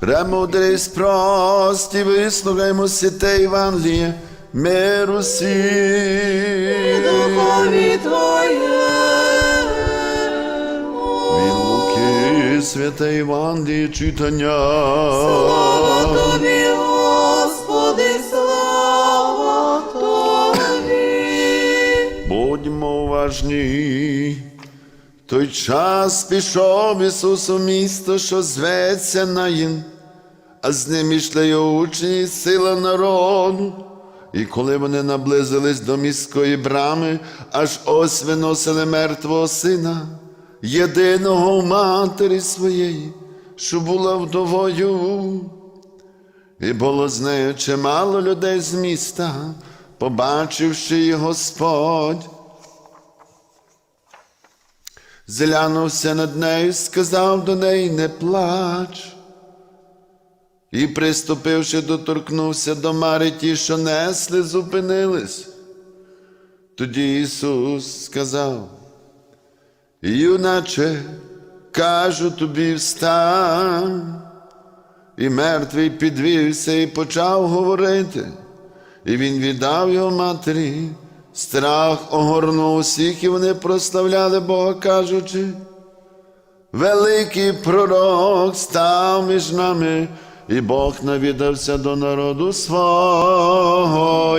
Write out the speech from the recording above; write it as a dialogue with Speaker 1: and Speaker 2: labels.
Speaker 1: Премудрість прості, вислухаймо святе Євангеліє, миру всім.
Speaker 2: Духові Твоєму.
Speaker 1: Від Луки, святе Євангеліє, читання.
Speaker 2: Слава Тобі, Господи, слава Тобі.
Speaker 1: Будьмо уважні. Той час пішов Ісус у місто, що зветься Наїн, а з ним ішли його учні сила народу. І коли вони наблизились до міської брами, аж ось виносили мертвого сина, єдиного в матері своєї, що була вдовою. І було з нею чимало людей з міста, побачивши Господь. Зглянувся над нею, сказав до неї, не плач. І, приступивши, доторкнувся до Мари ті, що несли, зупинились. Тоді Ісус сказав, юначе, кажу тобі, встань. І мертвий підвівся і почав говорити. І він віддав його матері. Страх огорнув усіх, і вони прославляли Бога, кажучи. Великий пророк став між нами, і Бог навідався до народу свого.